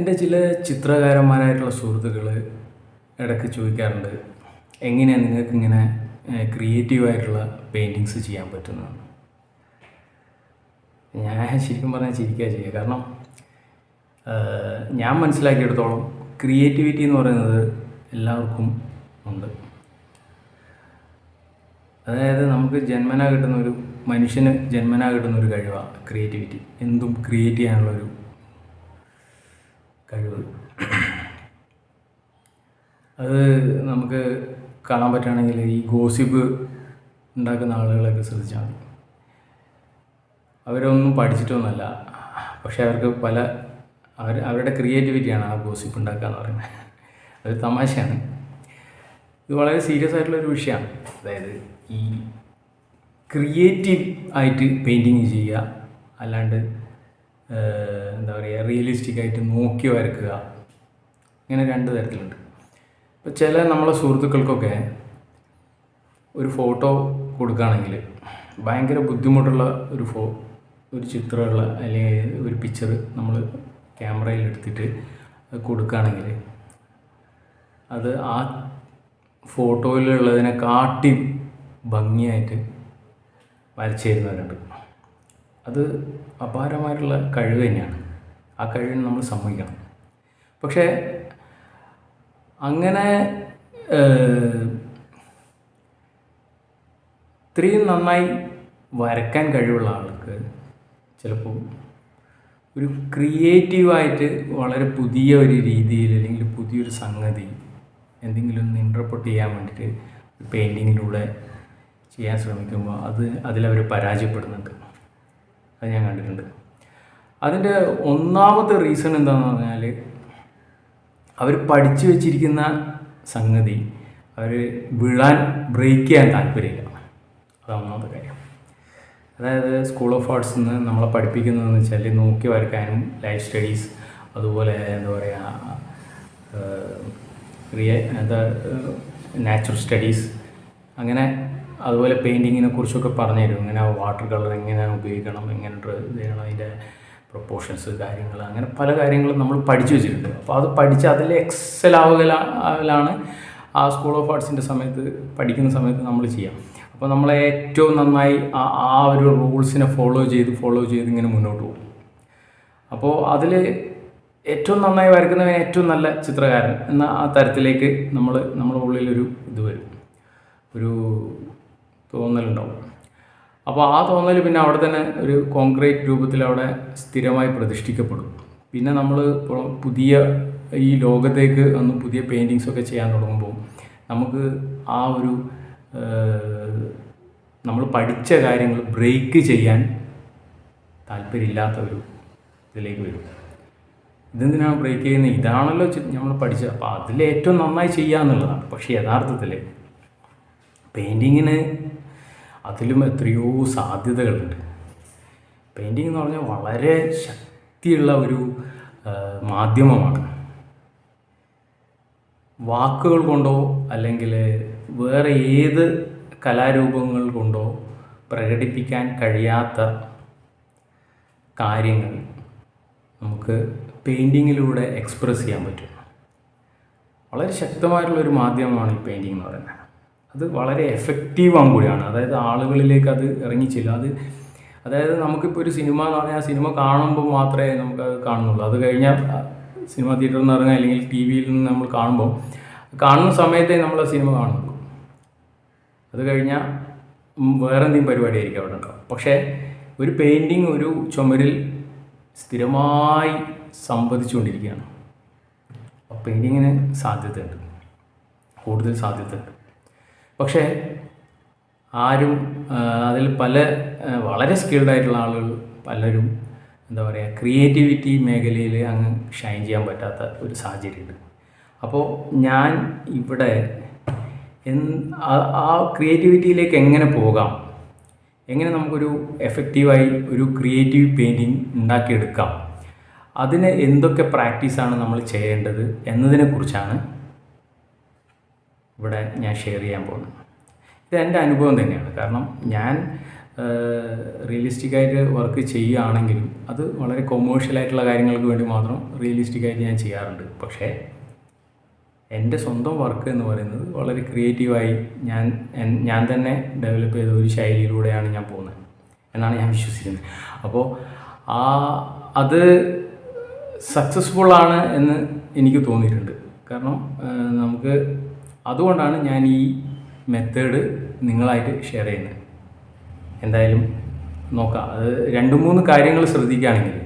എന്റെ ചില ചിത്രകാരന്മാരായിട്ടുള്ള സുഹൃത്തുക്കൾ ഇടയ്ക്ക് ചോദിക്കാറുണ്ട് എങ്ങനെയാണ് നിങ്ങൾക്ക് ഇങ്ങനെ ക്രിയേറ്റീവായിട്ടുള്ള പെയിന്റിങ്സ് ചെയ്യാൻ പറ്റുന്നത്? ഞാൻ ശരിക്കും പറഞ്ഞാൽ ചിരിക്കുക ചെയ്യുക. കാരണം ഞാൻ മനസ്സിലാക്കിയെടുത്തോളം ക്രിയേറ്റിവിറ്റി എന്ന് പറയുന്നത് എല്ലാവർക്കും ഉണ്ട്. അതായത് നമുക്ക് ജന്മന കിട്ടുന്ന ഒരു മനുഷ്യന് ജന്മന കിട്ടുന്ന ഒരു കഴിവാണ് ക്രിയേറ്റിവിറ്റി എന്തും ക്രിയേറ്റ് ചെയ്യാനുള്ളൊരു കഴിവ്. അത് നമുക്ക് കാണാൻ പറ്റുകയാണെങ്കിൽ ഈ ഗോസിപ്പ് ഉണ്ടാക്കുന്ന ആളുകളൊക്കെ ശ്രദ്ധിച്ചാൽ മതി. അവരൊന്നും പഠിച്ചിട്ടൊന്നുമല്ല. പക്ഷേ അവർക്ക് പല അവർ അവരുടെ ക്രിയേറ്റിവിറ്റിയാണ് ആ ഗോസിപ്പ് ഉണ്ടാക്കുക എന്ന് പറയുന്നത്. അത് തമാശയാണ്. ഇത് വളരെ സീരിയസ് ആയിട്ടുള്ളൊരു വിഷയമാണ്. അതായത് ഈ ക്രിയേറ്റീവ് ആയിട്ട് പെയിന്റിങ് ചെയ്യുക അല്ലാണ്ട് എന്താ പറയുക റിയലിസ്റ്റിക് ആയിട്ട് നോക്കി വരക്കുക. ഇങ്ങനെ രണ്ട് തരത്തിലുണ്ട്. ഇപ്പോൾ ചില നമ്മളെ സുഹൃത്തുക്കൾക്കൊക്കെ ഒരു ഫോട്ടോ കൊടുക്കുകയാണെങ്കിൽ ഭയങ്കര ബുദ്ധിമുട്ടുള്ള ഒരു ഫോ ഒരു ചിത്രമുള്ള അല്ലെങ്കിൽ ഒരു പിക്ചർ നമ്മൾ ക്യാമറയിൽ എടുത്തിട്ട് കൊടുക്കുകയാണെങ്കിൽ അത് ആ ഫോട്ടോയിലുള്ളതിനെ കാട്ടി ഭംഗിയായിട്ട് വരച്ചു തരുന്നവരുണ്ട്. അത് അപാരമായിട്ടുള്ള കഴിവ് തന്നെയാണ്. ആ കഴിവിന് നമ്മൾ സമ്മതിക്കണം. പക്ഷേ അങ്ങനെ ഇത്രയും നന്നായി വരയ്ക്കാൻ കഴിവുള്ള ആൾക്ക് ചിലപ്പോൾ ഒരു ക്രിയേറ്റീവായിട്ട് വളരെ പുതിയ ഒരു രീതിയിൽ അല്ലെങ്കിൽ പുതിയൊരു സംഗതി എന്തെങ്കിലും ഒന്ന് ഇന്റർപ്രട്ട് ചെയ്യാൻ വേണ്ടിയിട്ട് പെയിന്റിങ്ങിലൂടെ ചെയ്യാൻ ശ്രമിക്കുമ്പോൾ അത് അതിലവർ പരാജയപ്പെടുന്നുണ്ട്. അത് ഞാൻ കണ്ടിട്ടുണ്ട്. അതിന്റെ ഒന്നാമത്തെ റീസൺ എന്താണെന്ന് പറഞ്ഞാൽ അവർ പഠിച്ചു വെച്ചിരിക്കുന്ന സംഗതി അവർ വിഴാൻ ബ്രേക്ക് ചെയ്യാൻ താല്പര്യമില്ല. അതാണ് ഒന്നാമത്തെ കാര്യം. അതായത് സ്കൂൾ ഓഫ് ആർട്സ് നിന്ന് നമ്മളെ പഠിപ്പിക്കുന്നതെന്ന് വെച്ചാൽ നോക്കി വരയ്ക്കാനും ലൈഫ് സ്റ്റഡീസ് അതുപോലെ എന്താ പറയുക റിയ എന്താ നാച്ചുറൽ സ്റ്റഡീസ് അങ്ങനെ അതുപോലെ പെയിന്റിങ്ങിനെ കുറിച്ചൊക്കെ പറഞ്ഞു തരും ഇങ്ങനെ വാട്ടർ കളർ എങ്ങനെ ഉപയോഗിക്കണം എങ്ങനെ ഇത് ചെയ്യണം അതിന്റെ പ്രൊപ്പോർഷൻസ് കാര്യങ്ങൾ അങ്ങനെ പല കാര്യങ്ങളും നമ്മൾ പഠിച്ചു വെച്ചിട്ടുണ്ട്. അപ്പോൾ അത് പഠിച്ച് അതിൽ എക്സൽ ആവുകയാണ് ആ സ്കൂൾ ഓഫ് ആർട്സിന്റെ സമയത്ത് പഠിക്കുന്ന സമയത്ത് നമ്മൾ ചെയ്യാം. അപ്പോൾ നമ്മൾ ഏറ്റവും നന്നായി ആ ഒരു റൂൾസിനെ ഫോളോ ചെയ്ത് ഫോളോ ചെയ്ത് ഇങ്ങനെ മുന്നോട്ട് പോകും. അപ്പോൾ അതിൽ ഏറ്റവും നന്നായി വരയ്ക്കുന്നവൻ ഏറ്റവും നല്ല ചിത്രകാരൻ എന്ന ആ തരത്തിലേക്ക് നമ്മൾ നമ്മുടെ ഉള്ളിലൊരു ഇത് വരും. ഒരു തോന്നലുണ്ടാവും. അപ്പോൾ ആ തോന്നൽ പിന്നെ അവിടെ തന്നെ ഒരു കോൺക്രീറ്റ് രൂപത്തിൽ അവിടെ സ്ഥിരമായി പ്രതിഷ്ഠിക്കപ്പെടും. പിന്നെ നമ്മൾ പുതിയ ഈ ലോകത്തേക്ക് ഒന്ന് പുതിയ പെയിന്റിങ്സ് ഒക്കെ ചെയ്യാൻ തുടങ്ങുമ്പോൾ നമുക്ക് ആ ഒരു നമ്മൾ പഠിച്ച കാര്യങ്ങൾ ബ്രേക്ക് ചെയ്യാൻ താല്പര്യമില്ലാത്ത ഒരു ഇതിലേക്ക് വരും. ഇതെന്തിനാണ് ബ്രേക്ക് ചെയ്യുന്നത്? ഇതാണല്ലോ നമ്മൾ പഠിച്ചത് അപ്പോൾ അതിൽ ഏറ്റവും നന്നായി ചെയ്യുക എന്നുള്ളതാണ് പക്ഷേ യഥാർത്ഥത്തിൽ പെയിന്റിങ്ങിന് അതിലും എത്രയോ സാധ്യതകളുണ്ട്. പെയിന്റിങ് എന്ന് പറഞ്ഞാൽ വളരെ ശക്തിയുള്ള ഒരു മാധ്യമമാണ്. വാക്കുകൾ കൊണ്ടോ അല്ലെങ്കിൽ വേറെ ഏത് കലാരൂപങ്ങൾ കൊണ്ടോ പ്രകടിപ്പിക്കാൻ കഴിയാത്ത കാര്യങ്ങൾ നമുക്ക് പെയിന്റിങ്ങിലൂടെ എക്സ്പ്രസ് ചെയ്യാൻ പറ്റും. വളരെ ശക്തമായിട്ടുള്ള ഒരു മാധ്യമമാണ് ഈ പെയിന്റിംഗ് എന്ന് പറയുന്നത്. അത് വളരെ എഫക്റ്റീവ് കൂടിയാണ്. അതായത് ആളുകളിലേക്ക് അത് ഇറങ്ങിച്ചില്ല അത് അതായത് നമുക്കിപ്പോൾ ഒരു സിനിമ എന്ന് പറഞ്ഞാൽ സിനിമ കാണുമ്പോൾ മാത്രമേ നമുക്കത് കാണുന്നുള്ളൂ. അത് കഴിഞ്ഞാൽ സിനിമ തിയേറ്ററിൽ നിന്ന് ഇറങ്ങുക അല്ലെങ്കിൽ ടി വിയിൽ നിന്ന് നമ്മൾ കാണുമ്പോൾ കാണുന്ന സമയത്തേ നമ്മൾ ആ സിനിമ കാണുന്നുള്ളൂ. അത് കഴിഞ്ഞാൽ വേറെ എന്തെങ്കിലും പരിപാടിയായിരിക്കും അവിടെ ഉണ്ടാവും പക്ഷേ ഒരു പെയിന്റിങ് ഒരു ചുമരിൽ സ്ഥിരമായി സംവദിച്ചുകൊണ്ടിരിക്കുകയാണ്. അപ്പോൾ പെയിന്റിങ്ങിന് സാധ്യതയുണ്ട്. കൂടുതൽ സാധ്യതയുണ്ട്. പക്ഷേ ആരും അതിൽ പല വളരെ സ്കിൽഡ് ആയിട്ടുള്ള ആളുകൾ പലരും എന്താ പറയുക ക്രിയേറ്റിവിറ്റി മേഖലയിൽ അങ്ങ് ഷൈൻ ചെയ്യാൻ പറ്റാത്ത ഒരു സാഹചര്യമുണ്ട്. അപ്പോൾ ഞാൻ ഇവിടെ ആ ക്രിയേറ്റിവിറ്റിയിലേക്ക് എങ്ങനെ പോകാം? എങ്ങനെ നമുക്കൊരു എഫക്റ്റീവായി ഒരു ക്രിയേറ്റീവ് പെയിന്റിങ് ഉണ്ടാക്കിയെടുക്കാം? അതിന് എന്തൊക്കെ പ്രാക്ടീസാണ് നമ്മൾ ചെയ്യേണ്ടത് എന്നതിനെക്കുറിച്ചാണ് ഇവിടെ ഞാൻ ഷെയർ ചെയ്യാൻ പോകുന്നത് ഇത് എന്റെ അനുഭവം തന്നെയാണ്. കാരണം ഞാൻ റിയലിസ്റ്റിക്കായിട്ട് വർക്ക് ചെയ്യുകയാണെങ്കിലും അത് വളരെ കൊമേഴ്ഷ്യലായിട്ടുള്ള കാര്യങ്ങൾക്ക് വേണ്ടി മാത്രം റിയലിസ്റ്റിക്കായിട്ട് ഞാൻ ചെയ്യാറുണ്ട്. പക്ഷേ എന്റെ സ്വന്തം വർക്ക് എന്ന് പറയുന്നത് വളരെ ക്രിയേറ്റീവായി ഞാൻ ഞാൻ തന്നെ ഡെവലപ്പ് ചെയ്ത ഒരു ശൈലിയിലൂടെയാണ് ഞാൻ പോകുന്നത് എന്നാണ് ഞാൻ വിശ്വസിക്കുന്നത്. അപ്പോൾ ആ അത് സക്സസ്ഫുൾ ആണ് എന്ന് എനിക്ക് തോന്നിയിട്ടുണ്ട്. കാരണം നമുക്ക് അതുകൊണ്ടാണ് ഞാൻ ഈ മെത്തേഡ് നിങ്ങളായിട്ട് ഷെയർ ചെയ്യുന്നത്. എന്തായാലും നോക്കാം. അത് രണ്ട് മൂന്ന് കാര്യങ്ങൾ ശ്രദ്ധിക്കുകയാണെങ്കിൽ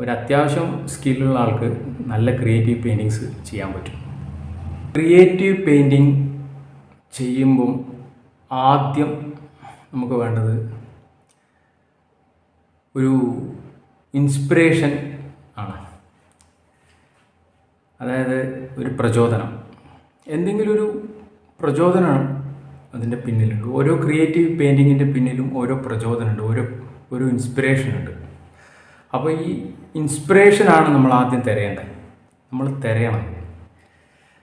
ഒരു അത്യാവശ്യം സ്കില്ലുള്ള ആൾക്ക് നല്ല ക്രിയേറ്റീവ് പെയിന്റിങ്സ് ചെയ്യാൻ പറ്റും. ക്രിയേറ്റീവ് പെയിന്റിങ് ചെയ്യുമ്പം ആദ്യം നമുക്ക് വേണ്ടത് ഒരു ഇൻസ്പിറേഷൻ ആണ്. അതായത് ഒരു പ്രചോദനം. എന്തെങ്കിലും ഒരു പ്രചോദനം അതിന്റെ പിന്നിലുണ്ട്. ഓരോ ക്രിയേറ്റീവ് പെയിന്റിങ്ങിന്റെ പിന്നിലും ഓരോ പ്രചോദനമുണ്ട്. ഓരോ ഒരു ഇൻസ്പിറേഷനുണ്ട് അപ്പോൾ ഈ ഇൻസ്പിറേഷനാണ് നമ്മൾ ആദ്യം തിരയേണ്ടത്. നമ്മൾ തിരയണം.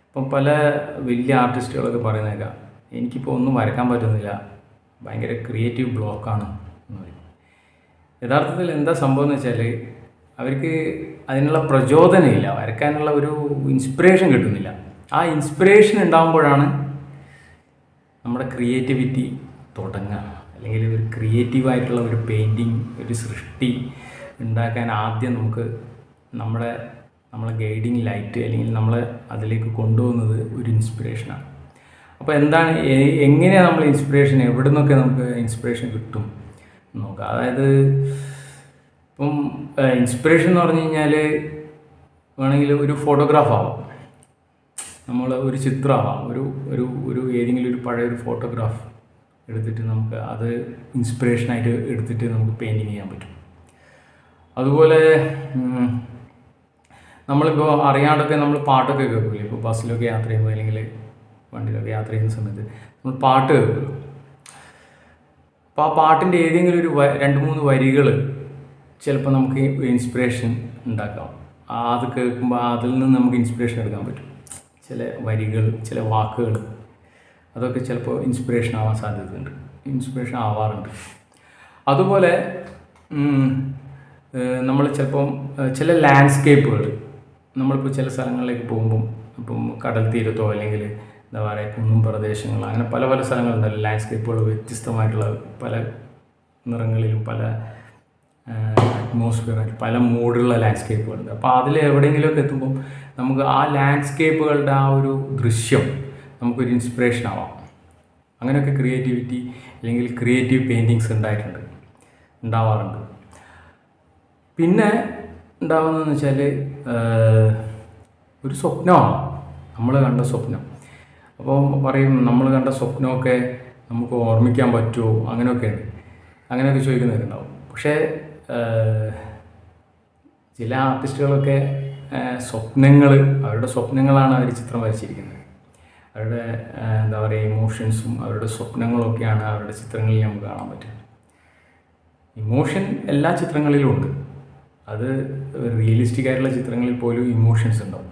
ഇപ്പം പല വലിയ ആർട്ടിസ്റ്റുകളൊക്കെ പറയുന്നേക്കാം എനിക്കിപ്പോൾ ഒന്നും വരക്കാൻ പറ്റുന്നില്ല. ഭയങ്കര ക്രിയേറ്റീവ് ബ്ലോക്കാണ് എന്ന് പറയും. യഥാർത്ഥത്തിൽ എന്താ സംഭവം എന്ന് വെച്ചാൽ അവർക്ക് അതിനുള്ള പ്രചോദനമില്ല. വരയ്ക്കാനുള്ള ഒരു ഇൻസ്പിറേഷൻ കിട്ടുന്നില്ല. ആ ഇൻസ്പിറേഷൻ ഉണ്ടാകുമ്പോഴാണ് നമ്മുടെ ക്രിയേറ്റിവിറ്റി തുടങ്ങുക. അല്ലെങ്കിൽ ഒരു ക്രിയേറ്റീവായിട്ടുള്ള ഒരു പെയിന്റിങ് ഒരു സൃഷ്ടി ഉണ്ടാക്കാൻ ആദ്യം നമുക്ക് നമ്മുടെ നമ്മളെ ഗൈഡിങ് ലൈറ്റ് അല്ലെങ്കിൽ നമ്മളെ അതിലേക്ക് കൊണ്ടുപോകുന്നത് ഒരു ഇൻസ്പിറേഷനാണ് അപ്പോൾ എന്താണ് എങ്ങനെയാണ് നമ്മൾ ഇൻസ്പിറേഷൻ എവിടെ നിന്നൊക്കെ നമുക്ക് ഇൻസ്പിറേഷൻ കിട്ടും നോക്കുക നോക്കാം. അതായത് ഇപ്പം ഇൻസ്പിറേഷൻ എന്ന് പറഞ്ഞു കഴിഞ്ഞാൽ വേണമെങ്കിൽ ഒരു ഫോട്ടോഗ്രാഫ് ആവാം. നമ്മൾ ഒരു ചിത്രമാവാം. ഒരു ഒരു ഒരു ഏതെങ്കിലും ഒരു പഴയ ഒരു ഫോട്ടോഗ്രാഫ് എടുത്തിട്ട് നമുക്ക് അത് ഇൻസ്പിറേഷനായിട്ട് എടുത്തിട്ട് നമുക്ക് പെയിന്റിങ് ചെയ്യാൻ പറ്റും. അതുപോലെ നമ്മളിപ്പോൾ അറിയാണ്ടൊക്കെ നമ്മൾ പാട്ടൊക്കെ കേൾക്കില്ലേ ഇപ്പോൾ ബസ്സിലൊക്കെ യാത്ര ചെയ്യുമ്പോൾ അല്ലെങ്കിൽ വണ്ടിയിലൊക്കെ യാത്ര ചെയ്യുന്ന സമയത്ത് നമ്മൾ പാട്ട് കേൾക്കുമല്ലോ അപ്പോൾ ആ പാട്ടിന്റെ ഏതെങ്കിലും ഒരു രണ്ട് മൂന്ന് വരികൾ ചിലപ്പോൾ നമുക്ക് ഇൻസ്പിറേഷൻ ഉണ്ടാക്കാം. അത് കേൾക്കുമ്പോൾ അതിൽ നിന്ന് നമുക്ക് ഇൻസ്പിറേഷൻ എടുക്കാൻ പറ്റും. ചില വരികൾ ചില വാക്കുകൾ അതൊക്കെ ചിലപ്പോൾ ഇൻസ്പിറേഷൻ ആവാൻ സാധ്യതയുണ്ട്. ഇൻസ്പിറേഷൻ ആവാറുണ്ട്. അതുപോലെ നമ്മൾ ചിലപ്പം ചില ലാൻഡ്സ്കേപ്പുകൾ നമ്മളിപ്പോൾ ചില സ്ഥലങ്ങളിലേക്ക് പോകുമ്പം ഇപ്പം കടൽ തീരത്തോ അല്ലെങ്കിൽ എന്താ പറയുക കുന്നും പ്രദേശങ്ങൾ അങ്ങനെ പല പല സ്ഥലങ്ങളുണ്ടല്ലോ. ലാൻഡ്സ്കേപ്പുകൾ വ്യത്യസ്തമായിട്ടുള്ള പല നിറങ്ങളിലും പല അറ്റ്മോസ്ഫിയർ പല മൂടുള്ള ലാൻഡ്സ്കേപ്പുകളുണ്ട് അപ്പോൾ അതിൽ എവിടെയെങ്കിലുമൊക്കെ എത്തുമ്പോൾ നമുക്ക് ആ ലാൻഡ്സ്കേപ്പുകളുടെ ആ ഒരു ദൃശ്യം നമുക്കൊരു ഇൻസ്പിറേഷൻ ആവാം. അങ്ങനെയൊക്കെ ക്രിയേറ്റിവിറ്റി അല്ലെങ്കിൽ ക്രിയേറ്റീവ് പെയിന്റിങ്സ് ഉണ്ടായിട്ടുണ്ട് ഉണ്ടാവാറുണ്ട്. പിന്നെ ഉണ്ടാവുന്നതെന്ന് വെച്ചാൽ ഒരു സ്വപ്നമാണ്. നമ്മൾ കണ്ട സ്വപ്നം. അപ്പോൾ പറയും നമ്മൾ കണ്ട സ്വപ്നമൊക്കെ നമുക്ക് ഓർമ്മിക്കാൻ പറ്റുമോ? അങ്ങനെയൊക്കെയാണ്. അങ്ങനെയൊക്കെ ചോദിക്കുന്നവരുണ്ടാവും. പക്ഷേ ചില ആർട്ടിസ്റ്റുകളൊക്കെ സ്വപ്നങ്ങൾ അവരുടെ സ്വപ്നങ്ങളാണ് അവർ ചിത്രം വരച്ചിരിക്കുന്നത്. അവരുടെ എന്താ പറയുക ഇമോഷൻസും അവരുടെ സ്വപ്നങ്ങളൊക്കെയാണ് അവരുടെ ചിത്രങ്ങളിൽ നമുക്ക് കാണാൻ പറ്റുക ഇമോഷൻ എല്ലാ ചിത്രങ്ങളിലും ഉണ്ട്. അത് റിയലിസ്റ്റിക് ആയിട്ടുള്ള ചിത്രങ്ങളിൽ പോലും ഇമോഷൻസ് ഉണ്ടാവും.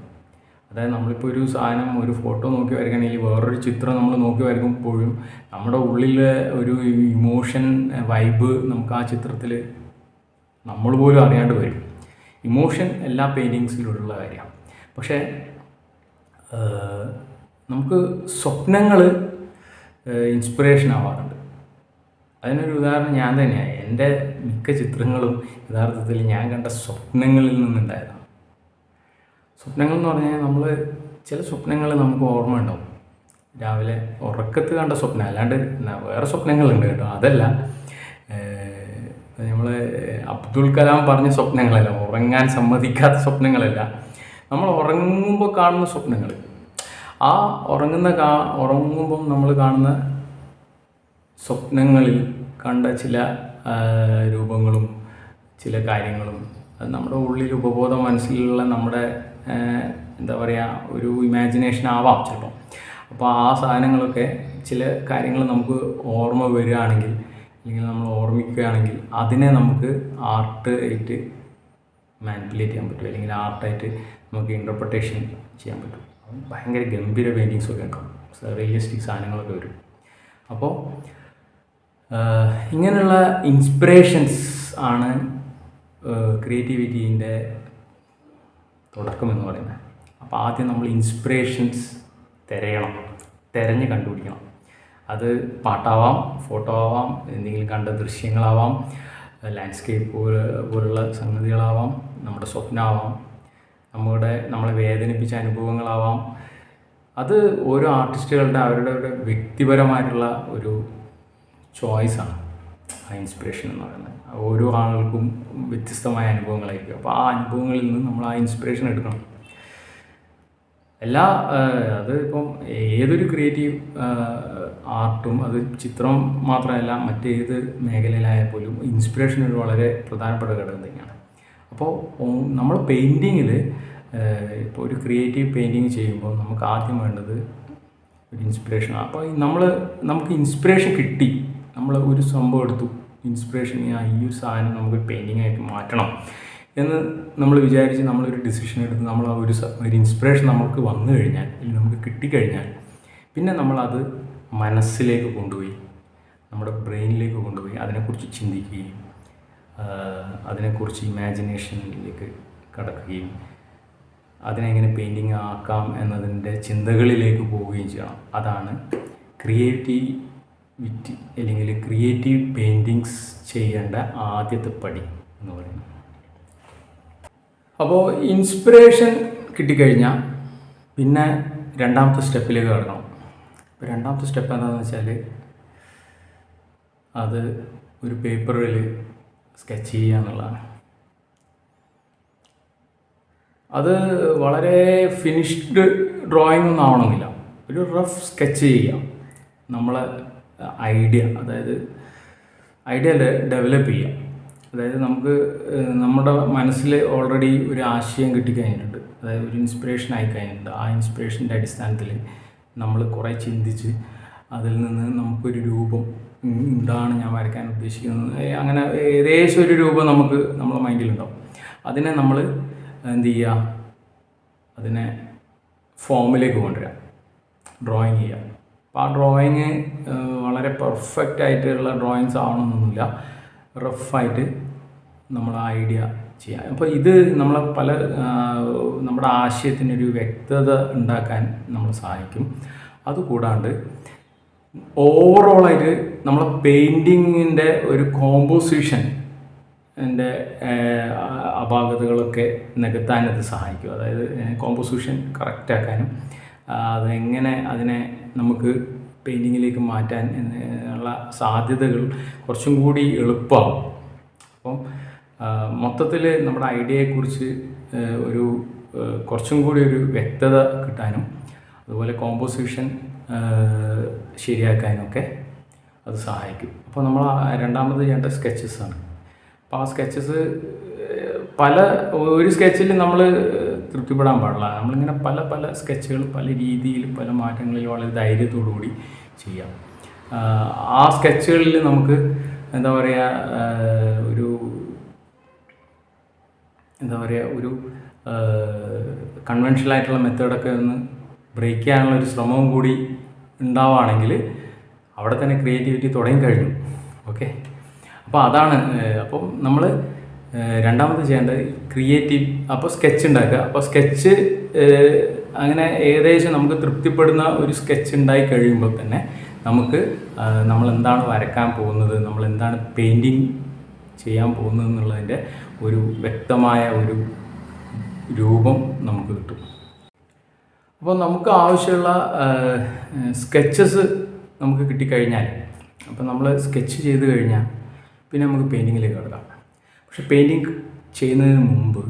അതായത് നമ്മളിപ്പോൾ ഒരു സാധനം ഒരു ഫോട്ടോ നോക്കി വരയ്ക്കണമെങ്കിൽ വേറൊരു ചിത്രം നമ്മൾ നോക്കി വരയ്ക്കുമ്പോഴും നമ്മുടെ ഉള്ളിലെ ഒരു ഇമോഷൻ വൈബ് നമുക്ക് ആ ചിത്രത്തിൽ നമ്മൾ പോലും അറിയാണ്ട് വരും. ഇമോഷൻ എല്ലാ പെയിന്റിങ്സിലുള്ള കാര്യമാണ്. പക്ഷേ നമുക്ക് സ്വപ്നങ്ങൾ ഇൻസ്പിറേഷൻ ആവാറുണ്ട്. അതിനൊരു ഉദാഹരണം ഞാൻ തന്നെയാണ് എന്റെ മിക്ക ചിത്രങ്ങളും യഥാർത്ഥത്തിൽ ഞാൻ കണ്ട സ്വപ്നങ്ങളിൽ നിന്നുണ്ടായതാണ്. സ്വപ്നങ്ങൾ എന്ന് പറഞ്ഞാൽ നമ്മൾ ചില സ്വപ്നങ്ങൾ നമുക്ക് ഓർമ്മ ഉണ്ടാവും. രാവിലെ ഉറക്കത്ത് കണ്ട സ്വപ്നം അല്ലാണ്ട് വേറെ സ്വപ്നങ്ങളുണ്ട് കേട്ടോ. അതല്ല. നമ്മൾ അബ്ദുൽ കലാം പറഞ്ഞ സ്വപ്നങ്ങളല്ല ഉറങ്ങാൻ സമ്മതിക്കാത്ത സ്വപ്നങ്ങളല്ല. നമ്മൾ ഉറങ്ങുമ്പോൾ കാണുന്ന സ്വപ്നങ്ങൾ ആ ഉറങ്ങുന്ന കാ ഉറങ്ങുമ്പം നമ്മൾ കാണുന്ന സ്വപ്നങ്ങളിൽ കണ്ട ചില രൂപങ്ങളും ചില കാര്യങ്ങളും. അത് നമ്മുടെ ഉള്ളിൽ ഉപബോധ മനസ്സിലുള്ള നമ്മുടെ എന്താ പറയുക ഒരു ഇമാജിനേഷൻ ആവാം ചിലപ്പം. അപ്പോൾ ആ സാധനങ്ങളൊക്കെ ചില കാര്യങ്ങൾ നമുക്ക് ഓർമ്മ വരികയാണെങ്കിൽ അല്ലെങ്കിൽ നമ്മൾ ഓർമ്മിക്കുകയാണെങ്കിൽ അതിനെ നമുക്ക് ആർട്ട് ആയിട്ട് മാനിപ്പുലേറ്റ് ചെയ്യാൻ പറ്റും. അല്ലെങ്കിൽ ആർട്ടായിട്ട് നമുക്ക് ഇന്റർപ്രിട്ടേഷൻ ചെയ്യാൻ പറ്റും. ഭയങ്കര ഗംഭീര പെയിന്റിങ്സൊക്കെ ഉണ്ടാവും. റിയലിസ്റ്റിക് സാധനങ്ങളൊക്കെ വരും. അപ്പോൾ ഇങ്ങനെയുള്ള ഇൻസ്പിറേഷൻസ് ആണ് ക്രിയേറ്റിവിറ്റീന്റെ തുടക്കം എന്ന് പറയുന്നത്. അപ്പോൾ ആദ്യം നമ്മൾ ഇൻസ്പിറേഷൻസ് തിരയണം. തിരഞ്ഞ് കണ്ടുപിടിക്കണം. അത് പാട്ടാവാം ഫോട്ടോ ആവാം എന്തെങ്കിലും കണ്ട ദൃശ്യങ്ങളാവാം ലാൻഡ്സ്കേപ്പ് പോലെ പോലുള്ള സംഗതികളാവാം നമ്മുടെ സ്വപ്നമാവാം നമ്മുടെ നമ്മളെ വേദനിപ്പിച്ച അനുഭവങ്ങളാവാം. അത് ഓരോ ആർട്ടിസ്റ്റുകളുടെ അവരുടെ വ്യക്തിപരമായിട്ടുള്ള ഒരു ചോയ്സാണ് ആ ഇൻസ്പിറേഷൻ എന്ന് പറയുന്നത്. ഓരോ ആളുകൾക്കും വ്യത്യസ്തമായ അനുഭവങ്ങളായിരിക്കും. അപ്പോൾ ആ അനുഭവങ്ങളിൽ നിന്ന് നമ്മൾ ആ ഇൻസ്പിറേഷൻ എടുക്കണം. എല്ലാ അത് ഇപ്പം ഏതൊരു ക്രിയേറ്റീവ് ആർട്ടും അത് ചിത്രം മാത്രമല്ല മറ്റേത് മേഖലയിലായാൽ പോലും ഇൻസ്പിറേഷൻ ഒരു വളരെ പ്രധാനപ്പെട്ട ഘടകം തന്നെയാണ്. അപ്പോൾ നമ്മൾ പെയിന്റിങ്ങിൽ ഇപ്പോൾ ഒരു ക്രിയേറ്റീവ് പെയിന്റിങ് ചെയ്യുമ്പോൾ നമുക്ക് ആദ്യം വേണ്ടത് ഒരു ഇൻസ്പിറേഷൻ അപ്പോൾ നമ്മൾ നമുക്ക് ഇൻസ്പിറേഷൻ കിട്ടി. നമ്മൾ ഒരു സംഭവം എടുത്തു. ഇൻസ്പിറേഷൻ ഈ ഈ ഒരു സാധനം നമുക്ക് പെയിന്റിംഗ് ആയിട്ട് മാറ്റണം എന്ന് നമ്മൾ വിചാരിച്ച് നമ്മളൊരു ഡിസിഷൻ എടുത്ത് നമ്മൾ ആ ഒരു ഒരു ഇൻസ്പിറേഷൻ നമുക്ക് വന്നു കഴിഞ്ഞാൽ അല്ലെങ്കിൽ നമുക്ക് കിട്ടിക്കഴിഞ്ഞാൽ പിന്നെ നമ്മളത് മനസ്സിലേക്ക് കൊണ്ടുപോയി നമ്മുടെ ബ്രെയിനിലേക്ക് കൊണ്ടുപോയി അതിനെക്കുറിച്ച് ചിന്തിക്കുകയും അതിനെക്കുറിച്ച് ഇമാജിനേഷനിലേക്ക് കടക്കുകയും അതിനെങ്ങനെ പെയിന്റിങ് ആക്കാം എന്നതിന്റെ ചിന്തകളിലേക്ക് പോവുകയും ചെയ്യണം. അതാണ് ക്രിയേറ്റീവ് ക്രിയേറ്റിവിറ്റി അല്ലെങ്കിൽ ക്രിയേറ്റീവ് പെയിന്റിങ്സ് ചെയ്യേണ്ട ആദ്യത്തെ പടി എന്ന് പറയുന്നത്. അപ്പോൾ ഇൻസ്പിറേഷൻ കിട്ടിക്കഴിഞ്ഞാൽ പിന്നെ രണ്ടാമത്തെ സ്റ്റെപ്പിലേക്ക് കടക്കണം. ഇപ്പോൾ രണ്ടാമത്തെ സ്റ്റെപ്പ് എന്താണെന്ന് വെച്ചാൽ അത് ഒരു പേപ്പറിൽ സ്കെച്ച് ചെയ്യുക എന്നുള്ളതാണ്. അത് വളരെ ഫിനിഷ്ഡ് ഡ്രോയിങ് ഒന്നും ആവണമെന്നില്ല. ഒരു റഫ് സ്കെച്ച് ചെയ്യുക. നമ്മളെ ഐഡിയ അതായത് ഐഡിയ ഡെവലപ്പ് ചെയ്യുക. അതായത് നമുക്ക് നമ്മുടെ മനസ്സിൽ ഓൾറെഡി ഒരു ആശയം കിട്ടിക്കഴിഞ്ഞിട്ടുണ്ട്. അതായത് ഒരു ഇൻസ്പിറേഷൻ ആയി കഴിഞ്ഞിട്ടുണ്ട് ആ ഇൻസ്പിറേഷന്റെ അടിസ്ഥാനത്തിൽ നമ്മൾ കുറേ ചിന്തിച്ച് അതിൽ നിന്ന് നമുക്കൊരു രൂപം ഇതാണ് ഞാൻ വരയ്ക്കാൻ ഉദ്ദേശിക്കുന്നത്. അങ്ങനെ ഏകദേശം ഒരു രൂപം നമുക്ക് നമ്മുടെ മൈൻഡിലുണ്ടാവും. അതിനെ നമ്മൾ എന്ത് ചെയ്യുക? അതിനെ ഫോമിലേക്ക് കൊണ്ടുവരാം ഡ്രോയിങ് ചെയ്യുക. അപ്പോൾ ആ ഡ്രോയിങ് വളരെ പെർഫെക്റ്റ് ആയിട്ടുള്ള ഡ്രോയിങ്സ് ആവണമെന്നൊന്നുമില്ല. റഫായിട്ട് നമ്മൾ ഐഡിയ ചെയ്യാം. അപ്പോൾ ഇത് നമ്മളെ പല നമ്മുടെ ആശയത്തിനൊരു വ്യക്തത ഉണ്ടാക്കാൻ നമ്മൾ സഹായിക്കും. അതുകൂടാണ്ട് ഓവറോളായിട്ട് നമ്മളെ പെയിന്റിങ്ങിന്റെ ഒരു കോമ്പോസിഷൻ എന്റെ അപാകതകളൊക്കെ നികത്താൻ അത് സഹായിക്കും. അതായത് കോമ്പോസിഷൻ കറക്റ്റാക്കാനും അതെങ്ങനെ അതിനെ നമുക്ക് പെയിന്റിങ്ങിലേക്ക് മാറ്റാൻ എന്നുള്ള സാധ്യതകൾ കുറച്ചും കൂടി എളുപ്പമാവും. അപ്പം മൊത്തത്തിൽ നമ്മുടെ ഐഡിയയെക്കുറിച്ച് ഒരു കുറച്ചും കൂടി ഒരു വ്യക്തത കിട്ടാനും അതുപോലെ കോമ്പോസിഷൻ ശരിയാക്കാനൊക്കെ അത് സഹായിക്കും. അപ്പോൾ നമ്മൾ രണ്ടാമത് ചെയ്യേണ്ട സ്കെച്ചസ് ആണ്. അപ്പോൾ ആ സ്കെച്ചസ് പല ഒരു സ്കെച്ചിൽ നമ്മൾ തൃപ്തിപ്പെടാൻ പാടില്ല. നമ്മളിങ്ങനെ പല പല സ്കെച്ചുകൾ പല രീതിയിൽ പല മാറ്റങ്ങളിൽ വളരെ ധൈര്യത്തോടു കൂടി ചെയ്യാം. ആ സ്കെച്ചുകളിൽ നമുക്ക് എന്താ പറയുക ഒരു എന്താ പറയുക ഒരു കൺവെൻഷണൽ ആയിട്ടുള്ള മെത്തേഡൊക്കെ ഒന്ന് ബ്രേക്ക് ചെയ്യാനുള്ള ഒരു ശ്രമവും കൂടി ഉണ്ടാവുകയാണെങ്കിൽ അവിടെ തന്നെ ക്രിയേറ്റിവിറ്റി തുടങ്ങി കഴിഞ്ഞു. ഓക്കെ അപ്പോൾ അതാണ് അപ്പോൾ അപ്പം നമ്മൾ രണ്ടാമത് ചെയ്യേണ്ടത് ക്രിയേറ്റീവ് അപ്പോൾ സ്കെച്ച് ഉണ്ടാക്കുക. അപ്പോൾ സ്കെച്ച് അങ്ങനെ ഏകദേശം നമുക്ക് തൃപ്തിപ്പെടുന്ന ഒരു സ്കെച്ച് ഉണ്ടായി കഴിയുമ്പോൾ തന്നെ നമുക്ക് നമ്മൾ എന്താണ് വരക്കാൻ പോകുന്നത് നമ്മൾ എന്താണ് പെയിന്റിങ് ചെയ്യാൻ പോകുന്നത് എന്നുള്ളതിന്റെ ഒരു വ്യക്തമായ ഒരു രൂപം നമുക്ക് കിട്ടും. അപ്പോൾ നമുക്ക് ആവശ്യമുള്ള സ്കെച്ചസ് നമുക്ക് കിട്ടിക്കഴിഞ്ഞാൽ അപ്പോൾ നമ്മൾ സ്കെച്ച് ചെയ്ത് കഴിഞ്ഞാൽ പിന്നെ നമുക്ക് പെയിന്റിങ്ങിലേക്ക് കിടക്കാം. പക്ഷെ പെയിന്റിങ് ചെയ്യുന്നതിന് മുമ്പ്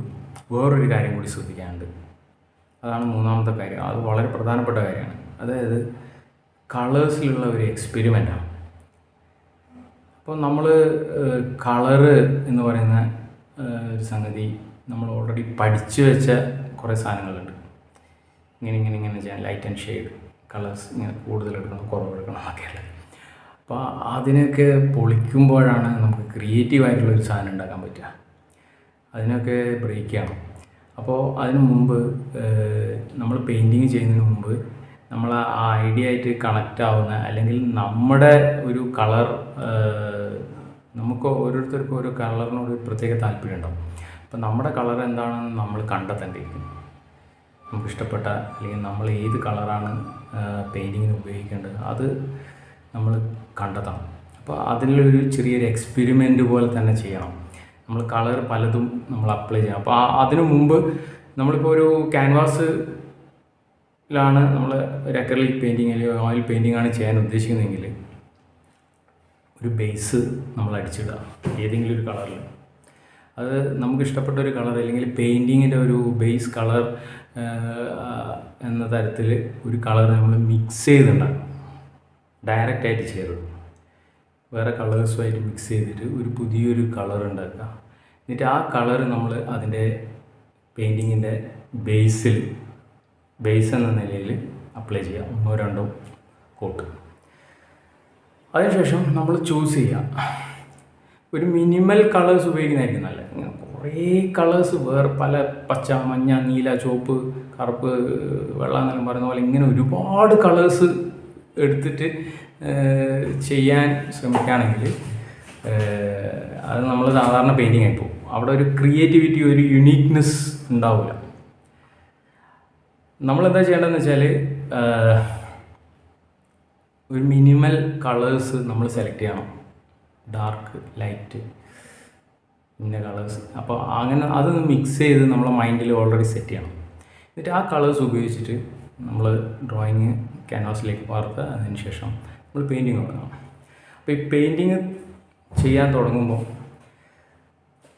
വേറൊരു കാര്യം കൂടി ശ്രദ്ധിക്കാനുണ്ട്. അതാണ് മൂന്നാമത്തെ കാര്യം. അത് വളരെ പ്രധാനപ്പെട്ട കാര്യമാണ്. അതായത് കളേഴ്സിലുള്ള ഒരു എക്സ്പെരിമെന്റാണ് അപ്പോൾ നമ്മൾ കളറ് എന്ന് പറയുന്ന ഒരു സംഗതി നമ്മൾ ഓൾറെഡി പഠിച്ചു വെച്ച കുറേ സാധനങ്ങളുണ്ട്. ഇങ്ങനെ ഇങ്ങനെ ഇങ്ങനെ ചെയ്യാൻ ലൈറ്റ് ആൻഡ് ഷെയ്ഡ് കളേഴ്സ് ഇങ്ങനെ കൂടുതലെടുക്കണം കുറവെടുക്കണം ഒക്കെ ഉള്ളത്. എന്നൊക്കെയല്ല അപ്പോൾ അതിനൊക്കെ പൊളിക്കുമ്പോഴാണ് നമുക്ക് ക്രിയേറ്റീവ് ആയിട്ടുള്ള ഒരു സാധനം ഉണ്ടാക്കാൻ പറ്റുക. അതിനൊക്കെ ബ്രേക്ക് ചെയ്യണം. അപ്പോൾ അതിന് മുമ്പ് നമ്മൾ പെയിന്റിങ് ചെയ്യുന്നതിന് മുമ്പ് നമ്മൾ ആ ഐഡിയ ആയിട്ട് കണക്റ്റ് ആവുന്ന അല്ലെങ്കിൽ നമ്മുടെ ഒരു കളർ നമുക്ക് ഓരോരുത്തർക്കും ഓരോ കളറിനോട് പ്രത്യേക താല്പര്യം ഉണ്ടാവും. അപ്പം നമ്മുടെ കളർ എന്താണെന്ന് നമ്മൾ കണ്ടെത്തേണ്ടിയിരിക്കും. നമുക്ക് ഇഷ്ടപ്പെട്ട അല്ലെങ്കിൽ നമ്മൾ ഏത് കളറാണ് പെയിന്റിങ്ങിന് ഉപയോഗിക്കേണ്ടത് അത് നമ്മൾ കണ്ടെത്തണം. അപ്പോൾ അതിലൊരു ചെറിയൊരു എക്സ്പെരിമെന്റ് പോലെ തന്നെ ചെയ്യണം. നമ്മൾ കളർ പലതും നമ്മൾ അപ്ലൈ ചെയ്യണം. അപ്പോൾ അതിനു മുമ്പ് നമ്മളിപ്പോൾ ഒരു ക്യാൻവാസിലാണ് നമ്മൾ ഒരു അക്രലിക് പെയിന്റിങ് അല്ലെങ്കിൽ ഓയിൽ പെയിന്റിംഗ് ആണ് ചെയ്യാൻ ഉദ്ദേശിക്കുന്നതെങ്കിൽ ഒരു ബേസ് നമ്മൾ അടിച്ചിടുക ഏതെങ്കിലും ഒരു കളറിൽ അത് നമുക്ക് ഇഷ്ടപ്പെട്ട ഒരു കളർ അല്ലെങ്കിൽ പെയിന്റിങ്ങിന്റെ ഒരു ബേസ് കളർ എന്ന തരത്തിൽ ഒരു കളർ നമ്മൾ മിക്സ് ചെയ്തുണ്ടാകും ഡയറക്റ്റായിട്ട് ചെയ്യരുത് വേറെ കളേഴ്സുമായിട്ട് മിക്സ് ചെയ്തിട്ട് ഒരു പുതിയൊരു കളർ ഉണ്ടാക്കുക. എന്നിട്ട് ആ കളർ നമ്മൾ അതിന്റെ പെയിന്റിങ്ങിന്റെ ബേസിൽ ബേസ് എന്ന നിലയിൽ അപ്ലൈ ചെയ്യുക ഒന്നോ രണ്ടോ കോട്ട് അതിനുശേഷം നമ്മൾ ചൂസ് ചെയ്യുക ഒരു മിനിമൽ കളേഴ്സ് ഉപയോഗിക്കുന്നതായിരിക്കും നല്ലത്. കുറേ കളേഴ്സ് വേറെ പല പച്ച മഞ്ഞ നീല ചുവപ്പ് കറുപ്പ് വെള്ള എന്നെല്ലാം പറയുന്ന പോലെ ഇങ്ങനെ ഒരുപാട് കളേഴ്സ് എടുത്തിട്ട് ചെയ്യാൻ ശ്രമിക്കുകയാണെങ്കിൽ അത് നമ്മൾ സാധാരണ പെയിന്റിങ് ആയി പോകും. അവിടെ ഒരു ക്രിയേറ്റിവിറ്റി ഒരു യുണീക്നെസ് ഉണ്ടാവില്ല. നമ്മളെന്താ ചെയ്യേണ്ടതെന്ന് വെച്ചാൽ ഒരു മിനിമൽ കളേഴ്സ് നമ്മൾ സെലക്ട് ചെയ്യണം. ഡാർക്ക് ലൈറ്റ് ഇന്ന കളേഴ്സ് അപ്പോൾ അങ്ങനെ അത് മിക്സ് ചെയ്ത് നമ്മളെ മൈൻഡിൽ ഓൾറെഡി സെറ്റ് ചെയ്യണം. എന്നിട്ട് ആ കളേഴ്സ് ഉപയോഗിച്ചിട്ട് നമ്മൾ ഡ്രോയിങ് ക്യാൻവാസിലേക്ക് പകർത്തുക അതിന് ശേഷം നമ്മൾ പെയിന്റിങ് തുടങ്ങണം അപ്പോൾ ഈ പെയിന്റിങ് ചെയ്യാൻ തുടങ്ങുമ്പോൾ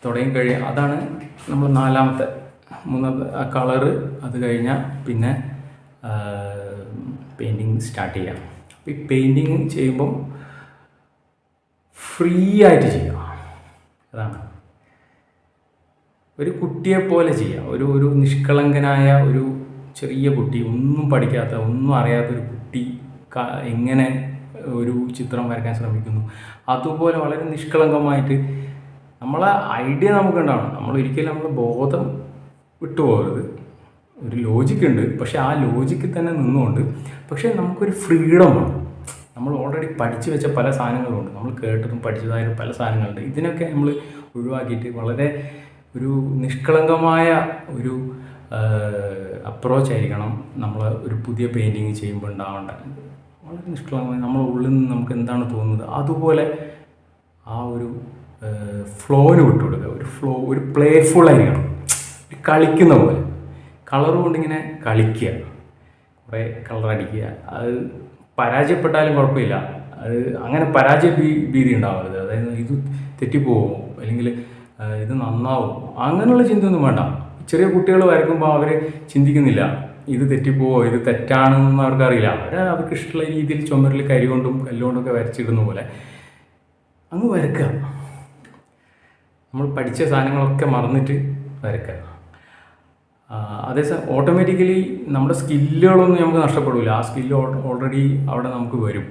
തുടങ്ങിക്കഴിയാം അതാണ് നമ്മൾ നാലാമത്തെ മൂന്നാമത്തെ ആ കളറ് അത് കഴിഞ്ഞാൽ പിന്നെ പെയിന്റിങ് സ്റ്റാർട്ട് ചെയ്യാം. അപ്പോൾ ഈ പെയിന്റിങ് ചെയ്യുമ്പം ഫ്രീ ആയിട്ട് ചെയ്യാം. അതാണ്. ഒരു കുട്ടിയെ പോലെ ചെയ്യാം. ഒരു ഒരു നിഷ്കളങ്കനായ ഒരു ചെറിയ കുട്ടി ഒന്നും പഠിക്കാത്ത ഒന്നും അറിയാത്ത ഒരു കുട്ടി എങ്ങനെ ഒരു ചിത്രം വരയ്ക്കാൻ ശ്രമിക്കുന്നു. അതുപോലെ വളരെ നിഷ്കളങ്കമായിട്ട് നമ്മളെ ഐഡിയ നമുക്കുണ്ടാവണം നമ്മൾ ഒരിക്കലും നമ്മൾ ബോധം വിട്ടുപോകരുത്. ഒരു ലോജിക്ക് ഉണ്ട്. പക്ഷെ ആ ലോജിക്കിൽ തന്നെ നിന്നുകൊണ്ട് പക്ഷേ നമുക്കൊരു ഫ്രീഡം വേണം നമ്മൾ ഓൾറെഡി പഠിച്ചു വെച്ച പല സാധനങ്ങളുണ്ട്. നമ്മൾ കേട്ടതും പഠിച്ചതായ പല സാധനങ്ങളുണ്ട്. ഇതിനൊക്കെ നമ്മൾ ഒഴിവാക്കിയിട്ട് വളരെ ഒരു നിഷ്കളങ്കമായ ഒരു അപ്രോച്ച് ആയിരിക്കണം നമ്മൾ ഒരു പുതിയ പെയിന്റിങ് ചെയ്യുമ്പോൾ ഉണ്ടാവേണ്ടത് വളരെ നിഷ്കളങ്കമായി നമ്മുടെ ഉള്ളിൽ നിന്ന് നമുക്ക് എന്താണ് തോന്നുന്നത്? അതുപോലെ ആ ഒരു ഫ്ലോന് വിട്ടുകൊടുക്കുക. ഒരു ഫ്ലോ ഒരു പ്ലേഫുൾ ആയിരിക്കണം. കളിക്കുന്ന പോലെ. കളർ കൊണ്ടിങ്ങനെ കളിക്കുക. കുറേ കളറടിക്കുക അത് പരാജയപ്പെട്ടാലും കുഴപ്പമില്ല. അത് അങ്ങനെ പരാജയ ഭീതി ഉണ്ടാവരുത്. അതായത് ഇത് തെറ്റിപ്പോവും. അല്ലെങ്കിൽ ഇത് നന്നാവും. അങ്ങനെയുള്ള ചിന്തയൊന്നും വേണ്ട. ചെറിയ കുട്ടികൾ വരക്കുമ്പോൾ അവർ ചിന്തിക്കുന്നില്ല. ഇത് തെറ്റിപ്പോവോ? ഇത് തെറ്റാണെന്നൊന്നും അവർക്കറിയില്ല. അവർ അവർക്ക് ഇഷ്ടമുള്ള രീതിയിൽ ചുമരിൽ കരി കൊണ്ടും കല്ലുകൊണ്ടൊക്കെ വരച്ചിടുന്ന പോലെ അങ്ങ് വരക്കുക നമ്മൾ പഠിച്ച സാധനങ്ങളൊക്കെ മറന്നിട്ട് വരക്കുക അതേസമയം ഓട്ടോമാറ്റിക്കലി നമ്മുടെ സ്കില്ലുകളൊന്നും നമുക്ക് നഷ്ടപ്പെടില്ല ആ സ്കില്ല് ഓൾറെഡി അവിടെ നമുക്ക് വരും.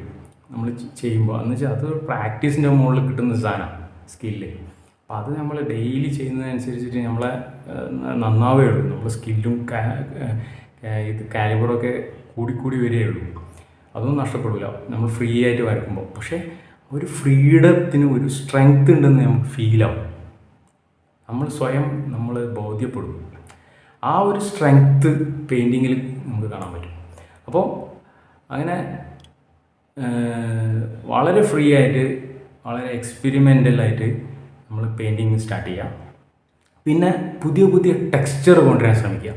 നമ്മൾ ചെയ്യുമ്പോൾ എന്ന് വെച്ചാൽ അത് പ്രാക്ടീസിന്റെ മുകളിൽ കിട്ടുന്ന സാധനമാണ് സ്കില്ല് അപ്പം അത് നമ്മൾ ഡെയിലി ചെയ്യുന്നതനുസരിച്ചിട്ട് നമ്മളെ നന്നാവേ ഉള്ളൂ. നമ്മുടെ സ്കില്ലും ഇത് കാലിബറൊക്കെ കൂടിക്കൂടി വരേ ഉള്ളൂ. അതൊന്നും നഷ്ടപ്പെടില്ല നമ്മൾ ഫ്രീ ആയിട്ട് വരക്കുമ്പോൾ പക്ഷേ ഒരു ഫ്രീഡത്തിന് ഒരു സ്ട്രെങ്ത് ഉണ്ടെന്ന് നമുക്ക് ഫീലാവും നമ്മൾ സ്വയം നമ്മൾ ബോധ്യപ്പെടും. ആ ഒരു സ്ട്രെങ്ത്ത് പെയിന്റിങ്ങിൽ നമുക്ക് കാണാൻ പറ്റും. അപ്പോൾ അങ്ങനെ വളരെ ഫ്രീ ആയിട്ട് വളരെ എക്സ്പെരിമെന്റലായിട്ട് നമ്മൾ പെയിന്റിങ് സ്റ്റാർട്ട് ചെയ്യാം. പിന്നെ പുതിയ പുതിയ ടെക്സ്ചർ കൊണ്ടുവരാൻ ശ്രമിക്കുക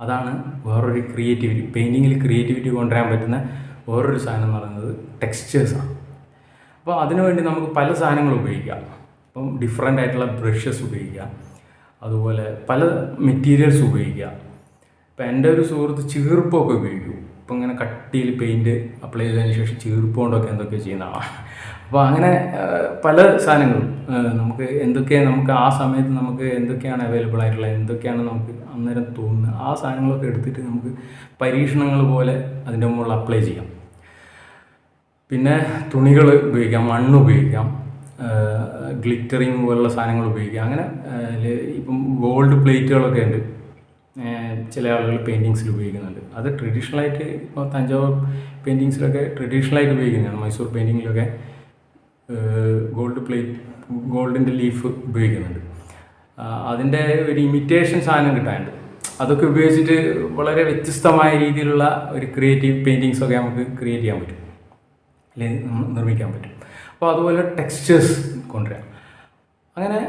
അതാണ് വേറൊരു ക്രിയേറ്റിവിറ്റി പെയിന്റിങ്ങിൽ ക്രിയേറ്റിവിറ്റി കൊണ്ടുവരാൻ പറ്റുന്ന വേറൊരു സാധനം എന്ന് പറയുന്നത് ടെക്സ്ചേഴ്സാണ് അപ്പോൾ അതിനുവേണ്ടി നമുക്ക് പല സാധനങ്ങൾ ഉപയോഗിക്കാം. അപ്പം ഡിഫറെന്റ് ആയിട്ടുള്ള ബ്രഷസ് ഉപയോഗിക്കാം. അതുപോലെ പല മെറ്റീരിയൽസ് ഉപയോഗിക്കുക. ഇപ്പം എന്റെ ഒരു സുഹൃത്ത് ചീർപ്പൊക്കെ ഉപയോഗിക്കും. ഇപ്പം ഇങ്ങനെ കട്ടിയിൽ പെയിന്റ് അപ്ലൈ ചെയ്തതിന് ശേഷം ചീർപ്പ് കൊണ്ടൊക്കെ എന്തൊക്കെ ചെയ്യുന്നതാണ് അപ്പോൾ അങ്ങനെ പല സാധനങ്ങളും നമുക്ക് എന്തൊക്കെ നമുക്ക് ആ സമയത്ത് നമുക്ക് എന്തൊക്കെയാണ് അവൈലബിൾ ആയിട്ടുള്ളത് എന്തൊക്കെയാണ് നമുക്ക് അന്നേരം തോന്നുന്നത് ആ സാധനങ്ങളൊക്കെ എടുത്തിട്ട് നമുക്ക് പരീക്ഷണങ്ങൾ പോലെ അതിന്റെ മുകളിൽ അപ്ലൈ ചെയ്യാം. പിന്നെ തുണികൾ ഉപയോഗിക്കാം മണ്ണ് ഉപയോഗിക്കാം. ഗ്ലിറ്ററിങ് പോലുള്ള സാധനങ്ങൾ ഉപയോഗിക്കുക. അങ്ങനെ ഇപ്പം ഗോൾഡ് പ്ലേറ്റുകളൊക്കെ ഉണ്ട്. ചില ആളുകൾ പെയിന്റിങ്സിൽ ഉപയോഗിക്കുന്നുണ്ട്. അത് ട്രഡീഷണലായിട്ട് ഇപ്പോൾ തഞ്ചാവൂർ പെയിന്റിങ്സിലൊക്കെ ട്രഡീഷണലായിട്ട് ഉപയോഗിക്കുന്നതാണ്. മൈസൂർ പെയിന്റിങ്ങിലൊക്കെ ഗോൾഡ് പ്ലേറ്റ് ഗോൾഡിന്റെ ലീഫ് ഉപയോഗിക്കുന്നുണ്ട്. അതിന്റെ ഒരു ഇമിറ്റേഷൻ സാധനം കിട്ടാനുണ്ട്. അതൊക്കെ ഉപയോഗിച്ചിട്ട് വളരെ വ്യത്യസ്തമായ രീതിയിലുള്ള ഒരു ക്രിയേറ്റീവ് പെയിന്റിങ്സൊക്കെ നമുക്ക് ക്രിയേറ്റ് ചെയ്യാൻ പറ്റും. അല്ലെങ്കിൽ നിർമ്മിക്കാൻ പറ്റും. അപ്പോൾ അതുപോലെ ടെക്സ്റ്റേഴ്സ് കൊണ്ടുവരാം. അങ്ങനെ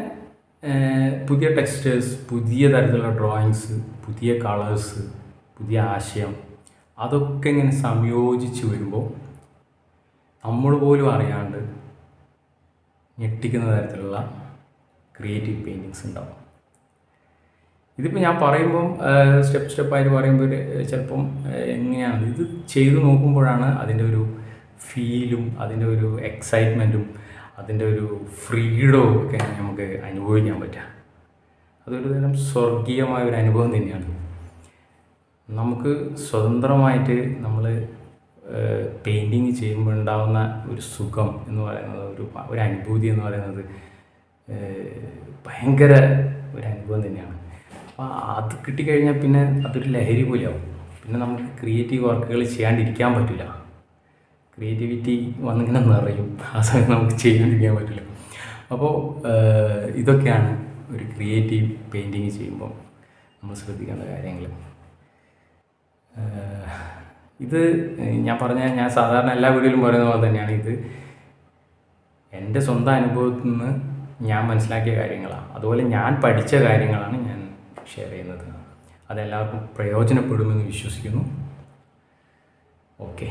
പുതിയ ടെക്സ്റ്റേഴ്സ് പുതിയ തരത്തിലുള്ള ഡ്രോയിങ്സ് പുതിയ കളേഴ്സ് പുതിയ ആശയം അതൊക്കെ ഇങ്ങനെ സംയോജിച്ച് വരുമ്പോൾ നമ്മൾ പോലും അറിയാണ്ട് ഞെട്ടിക്കുന്ന തരത്തിലുള്ള ക്രിയേറ്റീവ് പെയിന്റിങ്സ് ഉണ്ടാവും. ഇതിപ്പോൾ ഞാൻ പറയുമ്പം സ്റ്റെപ്പ് സ്റ്റെപ്പായിട്ട് പറയുമ്പോൾ ചിലപ്പം എങ്ങനെയാണ്? ഇത് ചെയ്തു നോക്കുമ്പോഴാണ് അതിന്റെ ഒരു ഫീലും അതിന്റെ ഒരു എക്സൈറ്റ്മെന്റും അതിന്റെ ഒരു ഫ്രീഡവും ഒക്കെ നമുക്ക് അനുഭവിക്കാൻ പറ്റുക. അതൊരു തരം സ്വർഗീയമായ ഒരു അനുഭവം തന്നെയാണ്. നമുക്ക് സ്വതന്ത്രമായിട്ട് നമ്മൾ പെയിന്റിങ് ചെയ്യുമ്പോൾ ഉണ്ടാകുന്ന ഒരു സുഖം എന്ന് പറയുന്നത് ഒരു ഒരു അനുഭൂതി എന്ന് പറയുന്നത് ഭയങ്കര ഒരു അനുഭവം തന്നെയാണ്. അപ്പോൾ അത് കിട്ടിക്കഴിഞ്ഞാൽ പിന്നെ അതൊരു ലഹരി പോലെയാവും. പിന്നെ നമുക്ക് ക്രിയേറ്റീവ് വർക്കുകൾ ചെയ്യാണ്ടിരിക്കാൻ പറ്റില്ല. ക്രിയേറ്റിവിറ്റി വന്നിങ്ങനെ നിറയും. ആ സമയം നമുക്ക് ചെയ്യാണ്ടിരിക്കാൻ പറ്റില്ല. അപ്പോൾ ഇതൊക്കെയാണ് ഒരു ക്രിയേറ്റീവ് പെയിന്റിങ് ചെയ്യുമ്പോൾ നമ്മൾ ശ്രദ്ധിക്കേണ്ട കാര്യങ്ങൾ. ഇത് ഞാൻ പറഞ്ഞ ഞാൻ സാധാരണ എല്ലാ വീഡിയോയിലും പറയുന്ന പോലെ തന്നെയാണ് ഇത്. എന്റെ സ്വന്തം അനുഭവത്തിൽ നിന്ന് ഞാൻ മനസ്സിലാക്കിയ കാര്യങ്ങളാണ്. അതുപോലെ ഞാൻ പഠിച്ച കാര്യങ്ങളാണ് ഞാൻ ഷെയർ ചെയ്യുന്നത്. അതെല്ലാവർക്കും പ്രയോജനപ്പെടുമെന്ന് വിശ്വസിക്കുന്നു. ഓക്കെ.